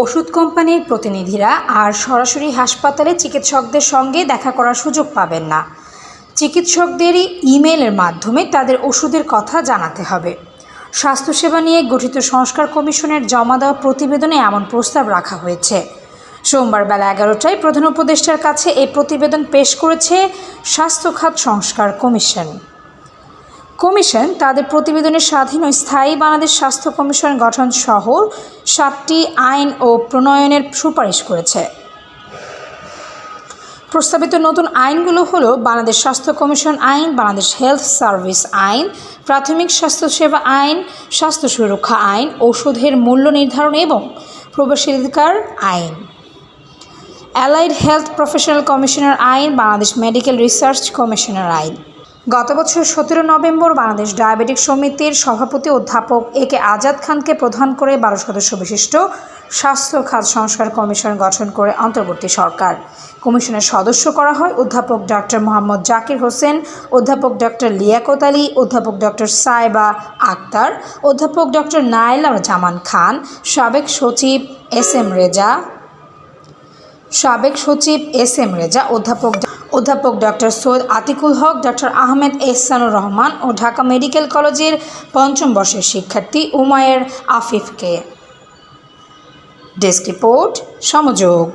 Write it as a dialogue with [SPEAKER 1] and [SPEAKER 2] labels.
[SPEAKER 1] ওষুধ কোম্পানির প্রতিনিধিরা আর সরাসরি হাসপাতালে চিকিৎসকদের সঙ্গে দেখা করার সুযোগ পাবেন না। চিকিৎসকদেরই ইমেলের মাধ্যমে তাদের ওষুধের কথা জানাতে হবে। স্বাস্থ্যসেবা নিয়ে গঠিত সংস্কার কমিশনের জমা দেওয়া প্রতিবেদনে এমন প্রস্তাব রাখা হয়েছে। সোমবার বেলা এগারোটায় প্রধান উপদেষ্টার কাছে এই প্রতিবেদন পেশ করেছে স্বাস্থ্য খাত সংস্কার কমিশন। কমিশন তাদের প্রতিবেদনে স্বাধীন ও স্থায়ী বাংলাদেশ স্বাস্থ্য কমিশন গঠন সহ সাতটি আইন ও প্রণয়নের সুপারিশ করেছে। প্রস্তাবিত নতুন আইনগুলো হলো বাংলাদেশ স্বাস্থ্য কমিশন আইন, বাংলাদেশ হেলথ সার্ভিস আইন, প্রাথমিক স্বাস্থ্যসেবা আইন, স্বাস্থ্য সুরক্ষা আইন ওষুধের মূল্য নির্ধারণ এবং প্রবেশাধিকার আইন। অ্যালাইড হেলথ প্রফেশনাল কমিশনার আইন, বাংলাদেশ মেডিকেল রিসার্চ কমিশনার আইন। গত বছর সতেরো নভেম্বর বাংলাদেশ ডায়াবেটিক সমিতির সভাপতি অধ্যাপক এ কে আজাদ খানকে প্রধান করে বারো সদস্য বিশিষ্ট স্বাস্থ্য খাত সংস্কার কমিশন গঠন করে অন্তর্বর্তী সরকার। কমিশনের সদস্য করা হয় অধ্যাপক ডক্টর মোহাম্মদ জাকির হোসেন, অধ্যাপক ডক্টর লিয়াকত আলী, অধ্যাপক ডক্টর সাইবা আক্তার, অধ্যাপক ডক্টর নাইলা জামান খান, সাবেক সচিব এস এম রেজা, সাবেক সচিব এস এম রেজা, অধ্যাপক অধ্যাপক ডক্টর সৈয়দ আতিকুল হক, ডক্টর আহমেদ এহসানুর রহমান ও ঢাকা মেডিকেল কলেজের পঞ্চম বর্ষের শিক্ষার্থী উমায়ের আফিফকে। Desk report সমযোগ।